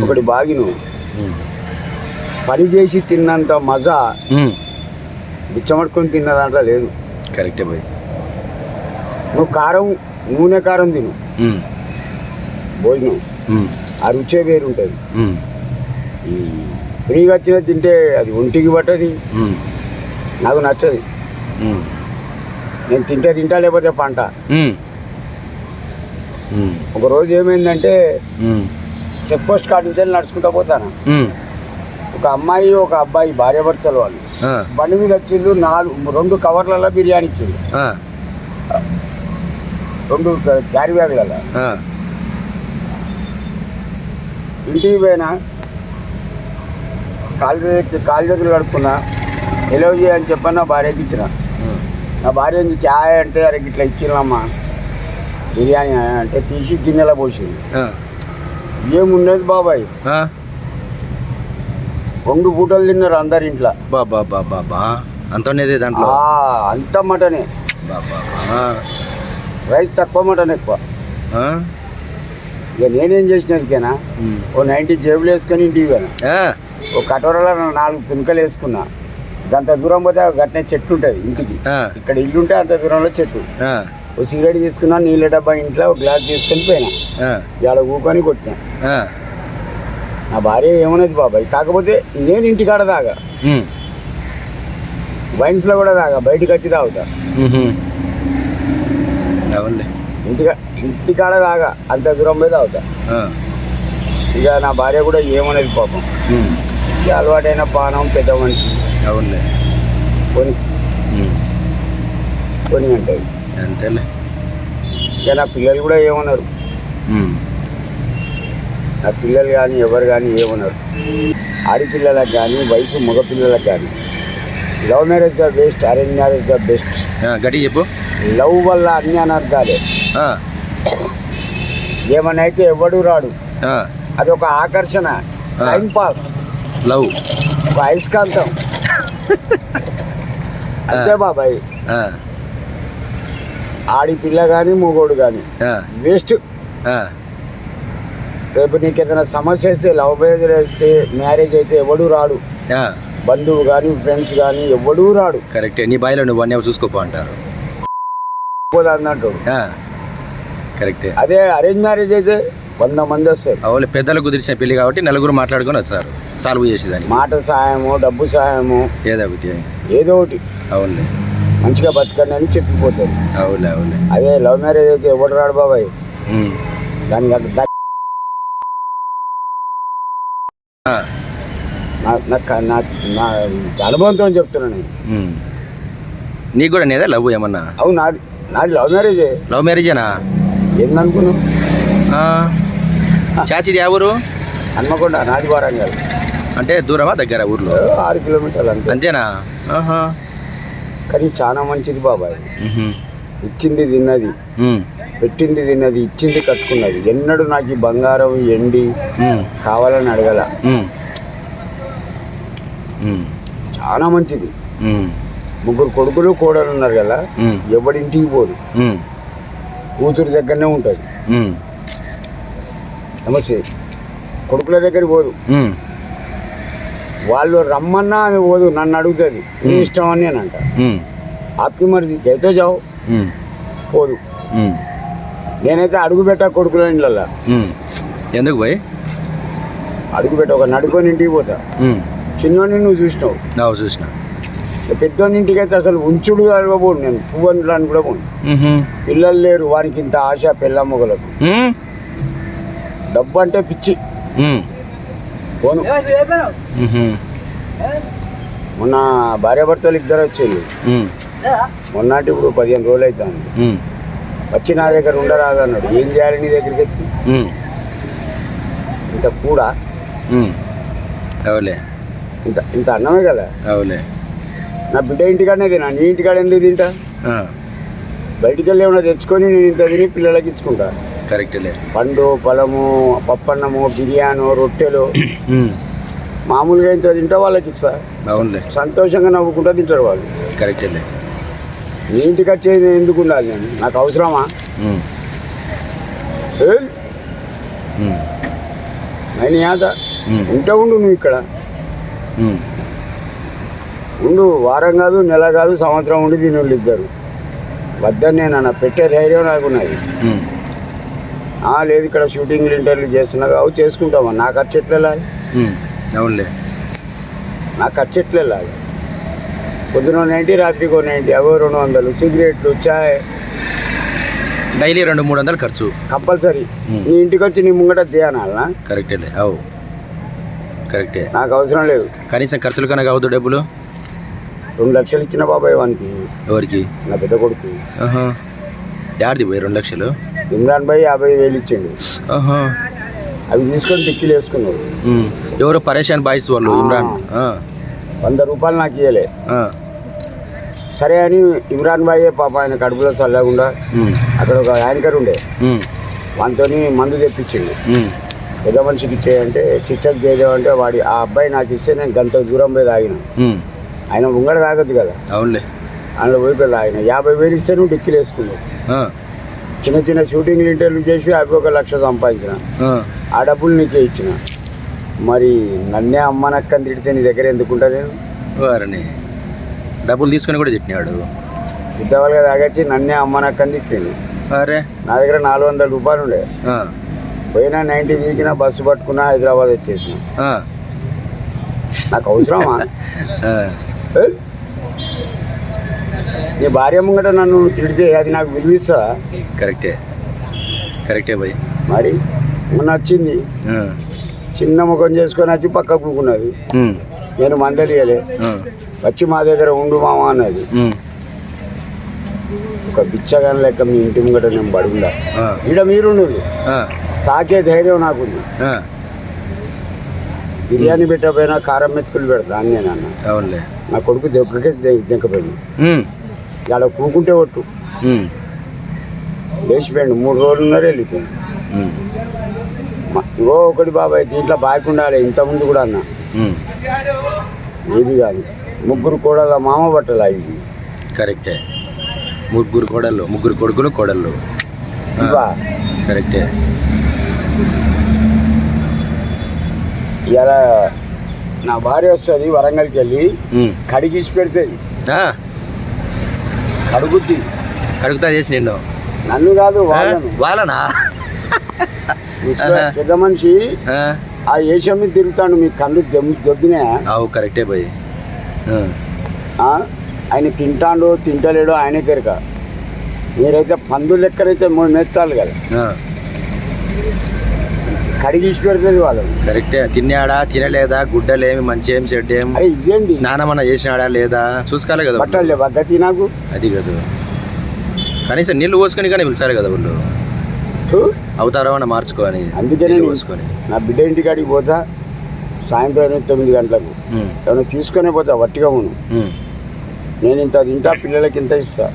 ఒకటి బాగిను. పని చేసి తిన్నంత మజా. బిచ్చమట్టుకొని తిన్న దాంట్లో లేదు కరెక్టే పోయి నువ్వు కారం నూనె కారం తిను. భోజనం. ఆ రుచే వేరు ఉంటుంది ఉమ్. ఈ ఫ్రీగా వచ్చిన తింటే అది ఒంటికి పట్టది. నాకు నచ్చదు. నేను తింటే తింటా లేకపోతే పంట ఉమ్. ఉమ్. ఒక రోజు ఏమైందంటే. చెక్ పోస్ట్ కాడ నుంచి వెళ్ళి నడుచుకుంటూ పోతాను. ఒక అమ్మాయి ఒక అబ్బాయి భార్యాభర్తలు వాళ్ళు ఆ. బండి మీద వచ్చిండు నాలుగు రెండు కవర్లలో బిర్యానీ ఇచ్చిండు ఆ. రెండు క్యారీ బ్యాగులలో ఆ. ఇంటికి పోయినా కాలు కాలు చేతులు కడుక్కున్నా ఎలవ్ చేయని చెప్పని నా భార్యకి ఇచ్చిన. నా భార్య చాయ్ అంటే అరే ఇట్లా ఇచ్చినమ్మా బిర్యానీ అంటే తీసి గిన్నెలో పోసింది. ఏమున్నది బాబాయ్. రెండు పూటలు తిన్నారు అందరి ఇంట్లో బా బా బా అంత ఉన్నది దాంట్లో అంత మటనే. రైస్ తక్కువ మటన్ ఎక్కువ? ఇక నేనేం చేసినదికేనా ఉమ్. ఓ నైంటీ జేబులు వేసుకొని ఇంటికి పోయాను. ఓ కటోరలో నాలుగు తునకలు వేసుకున్నా అంత దూరం పోతే గట్టిన చెట్టు ఉంటుంది ఇంటికి. ఇక్కడ ఇల్లు ఉంటే అంత దూరంలో చెట్టు ఓ సిగరెట్ తీసుకున్నా నీళ్ళ డబ్బా ఇంట్లో ఒక గ్లాస్ తీసుకొని పోయినా. ఇవాళ ఊకొని కొట్టినా. నా భార్య ఏమన్నది బాబాయ్ కాకపోతే నేను ఇంటికాడ తాగా. వైన్స్లో కూడా తాగా బయటికి వచ్చి తాగుతా. ఇంటికా ఇంటికాడ తాగా అంత దూరం పోయి తాగుతా. ఇక నా భార్య కూడా ఏమన్నది పాపం. ఇక అలవాటైన పానం పెద్ద మనిషి. అవునులే. కొని. కొని అంటది అంతేలే. ఇక నా పిల్లలు కూడా ఏమన్నారు. నా పిల్లలు కానీ ఎవరు కానీ ఏమన్నారు? ఆడపిల్లలకు కానీ వయసు మగపిల్లలకు కానీ. Love marriage the best arrange marriage the best. గట్టిగా చెప్పు. లవ్ వల్ల అన్ని అనర్థాలే అయితే ఎవడు రాడు. అది ఒక ఆకర్షణ టైం పాస్. లవ్. ఒక అయస్కాంతం. అంతే బాబాయ్. ఆడి పిల్ల కానీ మూగోడు కానీ. వేస్ట్. రేపు నీకు ఏదైనా సమస్య వస్తే లవ్ మ్యారేజ్ వేస్తే మ్యారేజ్ అయితే ఎవడు రాడు. బంధువు కానీ ఫ్రెండ్స్ కానీ ఎవడూ రాడు. కరెక్టే. నీ బాయిలో నువ్వు అన్నీ చూసుకోపో అంటారు. అన్నట్టు. కరెక్టే. అదే అరేంజ్ మ్యారేజ్ అయితే వంద మంది వస్తారు. అవును పెద్దలు కుదిరిచిన పెళ్ళి కాబట్టి నలుగురు మాట్లాడుకొని వచ్చారు. సాల్వ్ చేసేదానికి. మాట సాయము డబ్బు సాయము ఏదో ఒకటి. ఏదో ఒకటి. అవునులే. మంచిగా బతకండి అని చెప్పిపోతారు. అవునులే అవునులే. అదే లవ్ మ్యారేజ్ అయితే ఎవడు రాడు బాబాయ్. దానికి. నా- నాకు నా- నా అనుభవంతో చెప్తున్నాను నేను. నీకు కూడా నేదా లవ్ ఏమన్నా? అవును నాది నాది లవ్ మ్యారేజే. లవ్ మ్యారేజేనా? ఏందనుకున్నావు. చాచిది ఆ ఊరు? హన్మకొండ నాది వారంగల్. అంటే దూరమా దగ్గర ఊర్లో? ఆరు కిలోమీటర్లు అంతే. అంతేనా? ఆహా. కానీ చాలా మంచిది బాబాయ్. ఇచ్చింది తిన్నది. పెట్టింది తిన్నది ఇచ్చింది కట్టుకున్నది ఎన్నడూ నాకు ఈ బంగారం ఎండి. కావాలని అడగల. చాలా మంచిది. ముగ్గురు కొడుకులు కోడలు ఉన్నారు కదా. ఎవడింటికి పోదు. కూతురు దగ్గరనే ఉంటుంది. నమస్తే కొడుకుల దగ్గరికి పోదు. వాళ్ళు రమ్మన్నా ఆమె పోదు నన్ను అడుగుతుంది నీ ఇష్టం అని నేను అంట. ఆప్కి మరిది జావు ఉమ్. పోదు. నేనైతే అడుగు పెట్టా కొడుకుల ఇండ్లలో ఉమ్. ఎందుకు పోయి అడుగు పెట్ట ఒక నడుకొని ఇంటికి పోతా. చిన్నోని నువ్వు చూసినావు చూసిన పెద్దోని ఇంటికి అయితే అసలు ఉంచుడు అడగబోను నేను పువ్వు అని కూడా పోను. పిల్లలు లేరు వానికి ఇంత ఆశ పిల్ల మొగలకు. డబ్బు అంటే పిచ్చి. పోను. మొన్న భార్యాభర్తలు ఇద్దరు వచ్చింది. మొన్నటి ఇప్పుడు పదిహేను రోజులు అవుతాను ఉమ్. వచ్చి నా దగ్గర ఉండరాదు అన్నాడు ఏం చేయాలి నీ దగ్గరికి వచ్చి. ఇంత కూడా. అవులే ఇంత ఇంత అన్నమే కదా అవులే నా బిడ్డ ఇంటికాడనే తినా నీ ఇంటికాడ ఎందుకు తింటా. బయటికి వెళ్ళి ఏమైనా తెచ్చుకొని నేను ఇంత తిని పిల్లలకి ఇచ్చుకుంటా కరెక్టేలే పండు పొలము పప్పన్నము బిర్యానీ రొట్టెలు. మామూలుగా ఇంత తింటా వాళ్ళకి ఇస్తా. అవునులే. సంతోషంగా నవ్వుకుంటా తింటారు వాళ్ళు. కరెక్టేలే నీ ఇంటికి వచ్చేది ఎందుకు ఉండాలి నేను? నాకు అవసరమా. ఆయన యాద. ఉంటే ఉండు నువ్వు ఇక్కడ. ఉండు వారం కాదు నెల కాదు సంవత్సరం ఉండి దీని వాళ్ళు ఇద్దరు. వద్దని నేను పెట్టే ధైర్యం నాకున్నది. లేదు ఇక్కడ షూటింగ్లు ఇంటర్వ్యూ చేస్తున్నా అవి చేసుకుంటామా నా ఖర్చు ఎట్లా అవునులే. నా ఖర్చు ఎట్లా వెళ్ళాలి పొద్దున నైంటీ రాత్రికి నైంటీ అవో రెండు వందలు సిగరెట్లు చాయ్. డైలీ రెండు మూడు వందలు ఖర్చు. కంపల్సరీ. నీ ఇంటికి వచ్చి నీ ముంగట ధ్యానాలనా కరెక్టేలే అవు. కరెక్టే. నాకు అవసరం లేదు. కనీసం ఖర్చులు కనుక అవద్దు డబ్బులు? రెండు లక్షలు ఇచ్చిన బాబాయ్ వానికి. ఎవరికి? నా పెద్ద కొడుకు. యాడిది పోయి రెండు లక్షలు? ఇమ్రాన్ భాయ్ యాభై వేలు ఇచ్చిండు. అవి తీసుకొని టిక్కీలు వేసుకున్నాడు. ఎవరో? పరేషాన్ బాయ్స్ వాళ్ళు ఇమ్రాన్. వంద రూపాయలు నాకు ఇవ్వలే సరే అని ఇమ్రాన్ భాయ్ పాప ఆయన కడుపులో చల్లకుండా అక్కడ ఒక యాంకర్ ఉండే. వానితో మందు తెప్పించిండు. పెద్ద మనిషికి ఇచ్చేయంటే చిచ్చకి చేద్దామంటే వాడి ఆ అబ్బాయి నాకు ఇస్తే నేను గంట దూరం పోయి తాగిన. ఆయన ముంగడ తాగద్దు కదా. అవునులే. అందులో పోయి తాగిన. యాభై వేలు ఇస్తే నువ్వు టిక్కీలు వేసుకున్నావు. చిన్న చిన్న షూటింగ్లు ఇంటర్వ్యూ చేసి అవి ఒక లక్ష సంపాదించిన. ఆ, డబ్బులు నీకే ఇచ్చిన. మరి నన్నే అమ్మనక్కని తిడితే నీ దగ్గర ఎందుకుంటా నేను వారిని డబ్బులు తీసుకొని కూడా తిట్టినాడు. పెద్దవాళ్ళుగా తాగచ్చి నన్నే అమ్మనక్కని తిట్టిండు. అరే. నా దగ్గర నాలుగు వందల రూపాయలు ఉండే. పోయినా నైంటీ వీకిన బస్సు పట్టుకున్నా హైదరాబాద్ వచ్చేసిన. నాకు అవసరమా? నీ భార్య ముంగట నన్ను తిడితే అది నాకు విలువిస్తుందా కరెక్టే. కరెక్టే భయ్. మరి మొన్న వచ్చింది. చిన్న ముఖం చేసుకొని వచ్చి పక్కకు కూకున్నది. నేను మందలియలే. వచ్చి మా దగ్గర ఉండు మామ అన్నది. ఒక బిచ్చగాని లెక్క మీ ఇంటి ముంగట నేను పడుందా ఈడ మీరు సాకే ధైర్యం నాకుంది. బిర్యానీ పెట్టకపోయినా కారం మెతుకులు పెడతా అని నేను అన్న అవునులే. నా కొడుకు దెబ్బకే దెంకపోయింది. ఇలా కూకుంటే ఒట్టు. లేచిపోయిండు. మూడు రోజులు ఉన్నారు వెళ్ళిపోయింది ఇంకో ఒకటి బాబాయ్ దీంట్లో బాగా ఉండాలి. ఇంతకుముందు కూడా అన్న. ఇది కాదు. ముగ్గురు కోడల మామ బట్టలు అవి కరెక్టే. ముగ్గురు కోడళ్ళు. ముగ్గురు కొడుకులు కోడళ్ళు. కరెక్టే. ఇలా నా భార్య వస్తుంది వరంగల్కి వెళ్ళి కడిగిసి పెడుతుంది. కడుగుద్ది. అడుగుతా చేసి నిన్ను. నన్ను కాదు వాళ్ళను. పెద్ద మనిషి ఆ, ఆ ఏషం మీద తిరుగుతాడు మీ కళ్ళు దెబ్బ దెబ్బినా అవు కరెక్టే ఆ? ఆయన తింటాడు తింటలేడు ఆయనే కెరక మీరైతే పందులు లెక్కనైతే మూడు మెత్తాలు కదా. ఆ, కడిగిసి పెడుతుంది వాళ్ళు. కరెక్టే. తిన్నాడా తినలేదా గుడ్డలేమి మంచి ఏం చెడ్డ ఏం అరే ఇదేంటి స్నానం అన్న చేసినాడా లేదా? చూసుకోవాలి కదా బట్టలు లేవా గతి నాకు అది కాదు. కనీసం నీళ్ళు పోసుకొని కానీ పిలిచారు కదా వాళ్ళు. అవతారం మార్చుకొని అందుకనే నీళ్ళు నేను- పోసుకొని. నా బిడ్డ ఇంటికాడికి పోతా సాయంత్రం తొమ్మిది గంటలకు. ఏమైనా తీసుకునే పోతా వట్టిగా ఉను నేను ఇంత తింటా పిల్లలకి ఇంత ఇస్తా.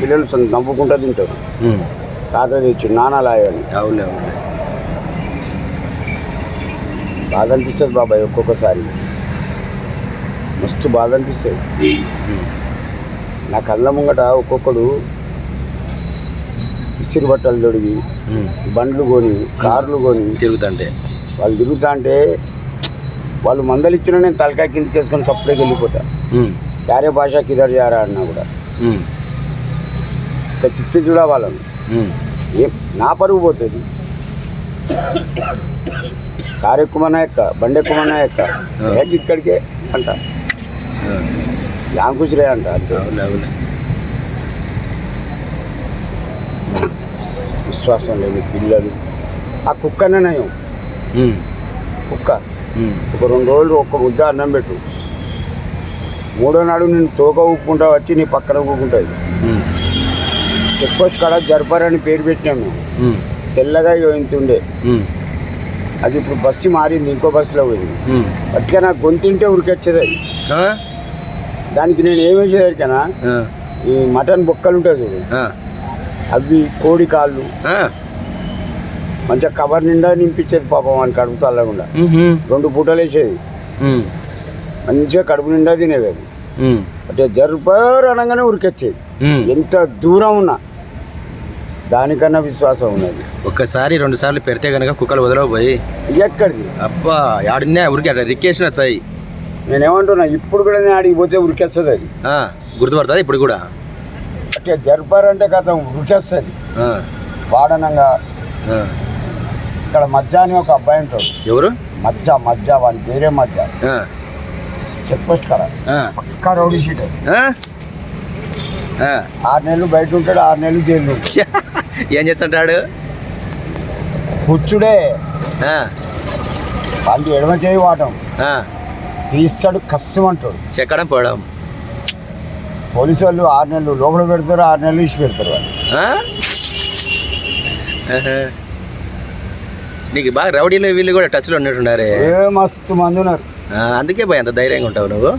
పిల్లలు నవ్వుకుంటా తింటారు. తాత తెచ్చు నాన్నలాయని అవునులే అవునులే. బాగా అనిపిస్తుంది బాబాయ్ ఒక్కొక్కసారి. మస్తు బాగా అనిపిస్తుంది నా కళ్ళ ముంగట ఒక్కొక్కడు ఇసిరి బట్టలు తొడిగి. బండ్లు కొని కార్లు కొని తిరుగుతుంటే. వాళ్ళు తిరుగుతా అంటే వాళ్ళు మందలు ఇచ్చినా నేను తలకాయ కిందకి వేసుకొని సప్పుడేకి వెళ్ళిపోతా. క్యారే భాష కిదర్ జారా అన్నా కూడా. ఇట్లా తిప్పి చూడ వాళ్ళని. ఉమ్. ఏం నా పరుగు పోతుంది. కారు ఎక్కుమన్నా ఎక్క బండి ఎక్కుమన్నా ఎక్క ఇక్కడికే అంట. ఆ, యాంకుచిరే అంట విశ్వాసం లేని పిల్లలు. ఆ కుక్కనే నయం. కుక్క. ఒక రెండు రోజులు ఒక్క ముద్ద అన్నం పెట్టు. మూడో నాడు నేను తోక ఊపుకుంటా వచ్చి నీ పక్కన ఊపుకుంటుంది ఉమ్, చెక్కొచ్చి కాడ జర్పర్ అని పేరు పెట్టినాం మేము. ఉమ్, తెల్లగా ఇంతుండే. అది ఇప్పుడు బస్సు మారింది ఇంకో బస్సులో పోయింది. అట్లా నాకు గొంతుంటే ఉరికొచ్చేది? దానికి నేను ఏం వేసేసరికనా ఆ, ఈ మటన్ బొక్కలు ఉంటాయి చూడు. అవి కోడి కాళ్ళు. మంచిగా కవర్ నిండా నింపించేది పాపం అని కడుపు చల్లకుండా. రెండు పూటలు వేసేది. మంచిగా కడుపు నిండా తినేది అంటే జరుపారు అనగానే ఉరికొచ్చేది. ఎంత దూరం ఉన్నా. దానికన్నా విశ్వాసం ఉన్నది. ఒక్కసారి రెండు సార్లు పెడితే కనుక కుక్కలు వదలవు ఎక్కడిది? అబ్బా ఆడినే ఉరికి అట్లా రిక్కేసిన చాయి. నేనేమంటున్నా ఇప్పుడు కూడా నేను ఆడికి పోతే ఉరికేస్తుంది అది. గుర్తుపడుతుంది ఇప్పుడు కూడా? అంటే జరపారంటే కథ ఉరికేస్తుంది. వాడనంగా. ఇక్కడ మధ్య అని ఒక అబ్బాయి ఉంటాడు. ఎవరు? మధ్య మధ్య వాని పేరే మధ్య ఆ, చెక్ పోస్ట్ కాడ. ఆ, పక్కా రౌడీ షీట్. ఆరు నెలలు బయట ఉంటాడు ఆరు నెలలు జైలు ఉంటాడు. ఏం చేస్తుంటాడు? కూర్చుడే. వాళ్ళు ఎడమ చేయి వాటం. తీస్తాడు కష్టమంటాడు చెక్కడం పోవడం. పోలీసు వాళ్ళు ఆరు నెలలు లోపల పెడతారు ఆరు నెలలు ఇచ్చి పెడతారు వాళ్ళు. నీకు బాగా రౌడీలు వీళ్ళు కూడా టచ్లో ఉన్నట్టున్నారే. మస్తు మంది ఉన్నారు. అందుకే పోయి అంత ధైర్యంగా ఉంటావు నువ్వు.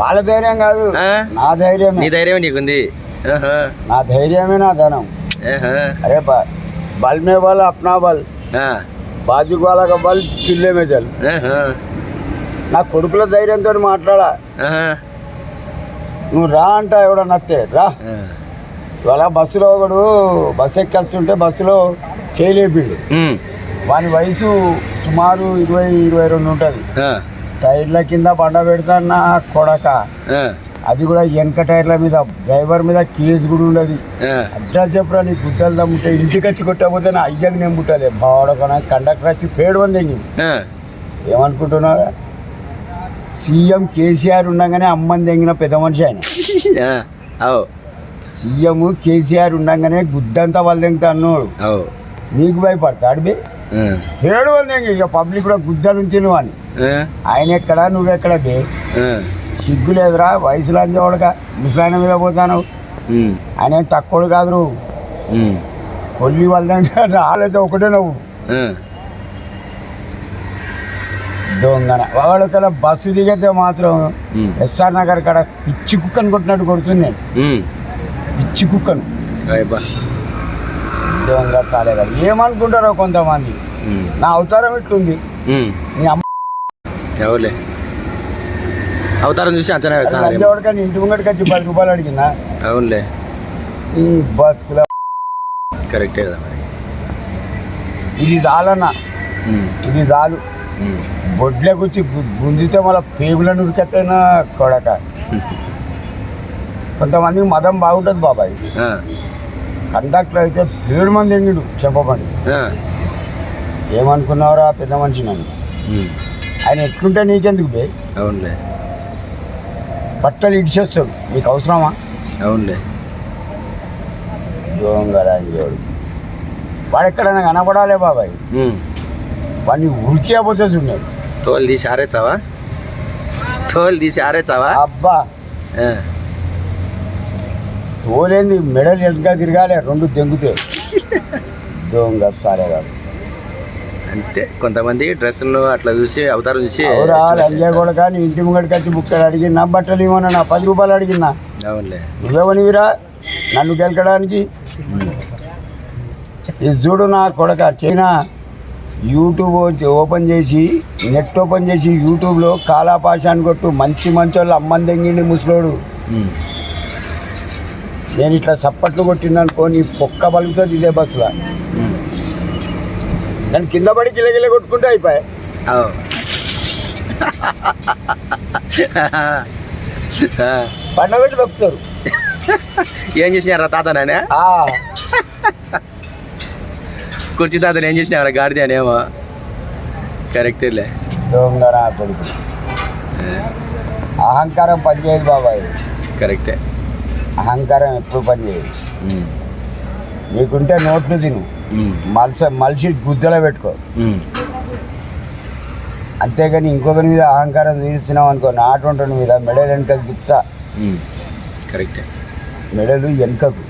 వాళ్ళ ధైర్యం కాదు? నా ధైర్యమే. నీ ధైర్యమే నీకుంది. నా ధైర్యమే నా ధనం. బా బల్ మే బల్ అప్నా బల్ ఆ. బాజుకు వాళ్ళ బల్ చిల్లే మే చల్ ఆహా. నా కొడుకుల ధైర్యంతో మాట్లాడా. నువ్వు రా అంట ఎవడ నత్తే రా. ఇవాళ బస్సులో ఒకడు బస్సు ఎక్కేస్తుంటే బస్సులో చేయలేపిండు. వాని వయసు సుమారు ఇరవై ఇరవై రెండు ఉంటుంది. టైర్ల కింద బండ పెడతాను నా కొడక. అది కూడా వెనక టైర్ల మీద డ్రైవర్ మీద కేసు కూడా ఉండదు. అడ్డా చెప్పురా నీ గుద్దలు దమ్ముంటే ఇంటికి వచ్చి కొట్టకపోతే నా అయ్యకి నేను ముట్టలే. బావడకన కండక్టర్ వచ్చి పేడు వంది ఆ. ఏమనుకుంటున్నారా సీఎం కేసీఆర్ ఉండగానే అమ్మని తెంగిన పెద్ద మనిషి ఆయన. సీఎం కేసీఆర్ ఉండగానే గుద్దంతా వాళ్ళు తెంగుతా అన్నాడు. నీకు భయపడతాడు బే ఆ. ఏడు వంద ఇక పబ్లిక్ కూడా గుద్ద నుంచి నువ్వు అని. ఆయన ఎక్కడ? నువ్వెక్కడ బే. సిగ్గు లేదురా వయసులో అంజోడక ముసలాయన మీద పోతాను. ఆయన ఏం తక్కువడు కాదు నువ్వు. కొల్లి వాళ్ళ రాలేదు ఒకటే నువ్వు. దొంగన వాడుకల బస్సు దిగితే మాత్రం. ఎస్ఆర్ నగర్ కాడ పిచ్చి కుక్కను కొట్టినట్టు కొడుతుంది. పిచ్చి కుక్కను. దొంగ సాలేగా ఏమనుకుంటారో కొంతమంది. నా అవతారం ఇట్లుంది. నీ అమ్మ ఎవరులే అవతారం చూసి అంచనా వేస్తాను లంజవాడికని ఇంటి ముంగడికి వచ్చి పది రూపాయలు అడిగిందా? అవునులే. ఈ బతుకుల కరెక్టే కదా మరి. ఇది చాలన్న. ఇది చాలు. ఉమ్. బొడ్లకు వచ్చి గు- గుంజితే మళ్ళీ పేగులను ఉరికెత్తైనా కొడక. కొంతమందికి మదం బాగుంటుంది బాబాయ్. కండక్టర్ అయితే ఏడు మంది ఎంగిడు చెప్పబండి. ఏమనుకున్నావురా పెద్ద మనిషి నన్ను. ఆయన ఎట్లుంటే నీకెందుకు బే? అవునులే. బట్టలు ఇడిచేస్తాడు. నీకు అవసరమా? అవునులే. దొంగరాంజోడు. వాడు ఎక్కడైనా కనపడాలే బాబాయ్. వాడిని ఉరికేపోతే చూడాడు తోలు తీసి ఆరేచ్చావా తోలు తీసి ఆరేచ్చావా అబ్బా. తోలేంది మెడల్ ఎంత తిరగాలి రెండు తెంగుతే. దొంగ సారే కాదు అంతే కొంతమంది డ్రెస్సులు అట్లా చూసి అవతారం చూసి చేస్తారు. కూడా కానీ ఇంటి ముంగడికి వచ్చి బుక్కలు అడిగినా బట్టలు ఇవ్వను నా పది రూపాయలు అడిగినా? అవునులే. నువ్వేమనివిరా? నన్ను గెలకడానికి. ఇది చూడు నా కొడక చైనా యూట్యూబ్ ఓపెన్ చేసి నెట్ ఓపెన్ చేసి యూట్యూబ్లో కాలాపాష అని కొట్టు మంచి మంచి వాళ్ళు అమ్మని తెంగిండి ముసలోడు. ఉమ్. నేను ఇట్లా సప్పట్లు కొట్టిందనుకో నీ పొక్క బలుగుతుంది ఇదే బస్సులో. నేను కింద పడి గిలగిల కొట్టుకుంటే అయిపోయాయి. అవు. ఆ. పండ పెట్టి తప్పుతారు ఏం చేసినారా తాత నానే ఆ, కుర్చీ తాతను ఏం చేసినారా? గాడిద అనేమో కరెక్టేలే దొంగరా కొడుకు. అహంకారం పనిచేయదు బాబాయ్. కరెక్టే అహంకారం ఎప్పుడు పనిచేయదు. నీకుంటే నోట్లు తిను. మలస మలిసి గుద్దలో పెట్టుకో. అంతేగాని ఇంకొకరి మీద అహంకారం చూపిస్తున్నావు అనుకో నాటు మీద మెడలు వెనకకు గుప్తా ఉమ్. కరెక్టే మెడలు వెనకకు.